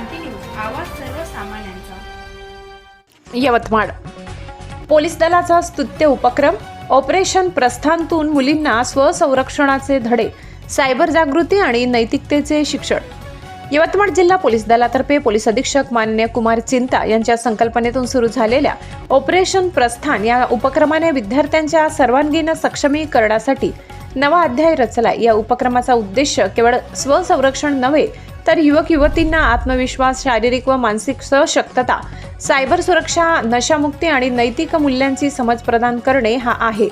क्रांती news आवाज सर्वसामान्यांचा. Yavatmal. Police दलाचा स्तुत्य उपक्रम ऑपरेशन प्रस्थानतून मुलींना स्वसंरक्षणाचे धडे सायबर जागृती आणि नैतिकतेचे शिक्षण. यवतमाळ जिल्हा पोलीस दलातर्फे पोलीस अधीक्षक मान्य कुमार चिंता यांच्या संकल्पनेतून सुरू झालेल्या ऑपरेशन प्रस्थान या उपक्रमाने विद्यार्थ्यांच्या सर्वांगीण सक्षमीकरणासाठी नवा अध्याय रचला. या उपक्रमाचा उद्देश केवळ स्वसंरक्षण नव्हे तर युवक युवतींना आत्मविश्वास शारीरिक व मानसिक सशक्तता सायबर सुरक्षा नशामुक्ती आणि नैतिक मूल्यांची समज प्रदान करणे हा आहे.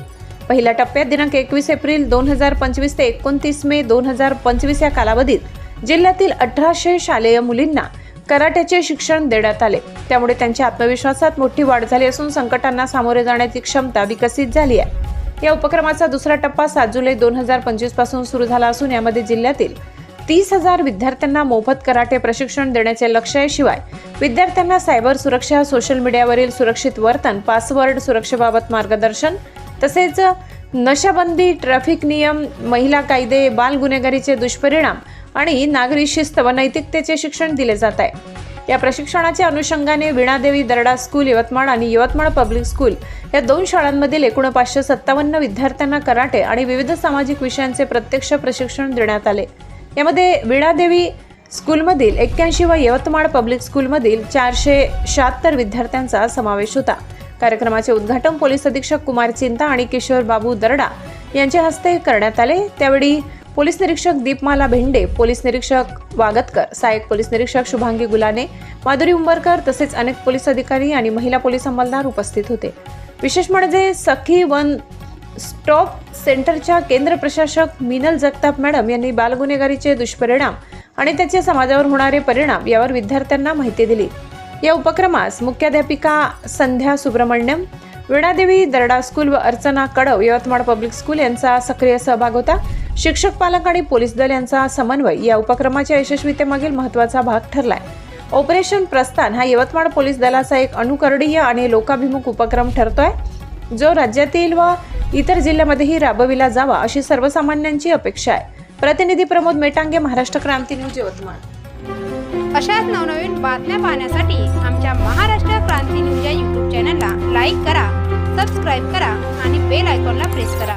पहिल्या टप्प्यात दिनांक एकवीस एप्रिल दोन हजार पंचवीस ते एकोणतीस मे दोन हजार पंचवीस या कालावधीत जिल्ह्यातील अठराशे शालेय मुलींना कराट्याचे शिक्षण देण्यात आले. त्यामुळे त्यांच्या आत्मविश्वासात मोठी वाढ झाली असून संकटांना सामोरे जाण्याची क्षमता विकसित झाली आहे. या उपक्रमाचा दुसरा टप्पा सात जुलै दोन हजार पंचवीसपासून सुरू झाला असून यामध्ये जिल्ह्यातील तीस हजार विद्यार्थ्यांना मोफत कराटे प्रशिक्षण देण्याचे लक्ष आहे शिवाय. विद्यार्थ्यांना सायबर सुरक्षा सोशल मीडियावरील सुरक्षित वर्तन पासवर्ड सुरक्षेबाबत मार्गदर्शन तसेच नशाबंदी ट्रॅफिक नियम महिला कायदे बाल गुन्हेगारीचे दुष्परिणाम आणि नागरी शिस्त व नैतिकतेचे शिक्षण दिले जात आहे. या प्रशिक्षणाच्या अनुषंगाने वीणादेवी दरडा स्कूल यवतमाळ आणि यवतमाळ पब्लिक स्कूल या दोन शाळांमधील एकूण पाचशे सत्तावन्न विद्यार्थ्यांना कराटे आणि विविध सामाजिक विषयांचे प्रत्यक्ष प्रशिक्षण देण्यात आले. यामध्ये वीणादेवी स्कूलमधील एक्क्याऐंशी व यवतमाळ पब्लिक स्कूलमधील चारशे शहात्तर विद्यार्थ्यांचा समावेश होता. कार्यक्रमाचे उद्घाटन पोलीस अधीक्षक कुमार चिंता आणि किशोर बाबू दरडा यांच्या हस्ते करण्यात आले. त्यावेळी पोलीस निरीक्षक दीपमाला भेंडे पोलीस निरीक्षक वागतकर सहाय्यक पोलीस निरीक्षक शुभांगी गुलाने माधुरी उंबरकर तसेच अनेक पोलीस अधिकारी आणि महिला पोलीस अंमलदार उपस्थित होते. विशेष म्हणजे सखी वन स्टॉप सेंटरच्या केंद्र प्रशासक मिनल जगताप मॅडम यांनी बालगुन्हेगारीचे दुष्परिणाम आणि त्याचे समाजावर होणारे परिणाम यावर विद्यार्थ्यांना माहिती दिली. या उपक्रमास मुख्याध्यापिका संध्या सुब्रमण्यम वीणादेवी दरडा स्कूल व अर्चना कडव यवतमाळ पब्लिक स्कूल यांचा सक्रिय सहभाग होता. शिक्षक पालक आणि पोलीस दल यांचा समन्वय या उपक्रमाच्या यशस्वीतेमागील महत्त्वाचा भाग ठरलाय. ऑपरेशन प्रस्थान हा यवतमाळ पोलीस दलाचा एक अनुकरणीय आणि लोकाभिमुख उपक्रम ठरतोय जो राज्यातील व इतर जिल्ह्यामध्येही राबविला जावा अशी सर्वसामान्यांची अपेक्षा आहे. प्रतिनिधी प्रमोद मेटांगे महाराष्ट्र क्रांती न्यूज यवतमाळ. अशाच नवनवीन बातम्या पाहण्यासाठी आमच्या महाराष्ट्र क्रांती न्यूज या यूट्यूब चॅनलला लाईक करा सबस्क्राईब करा आणि बेल आयकॉनला प्रेस करा.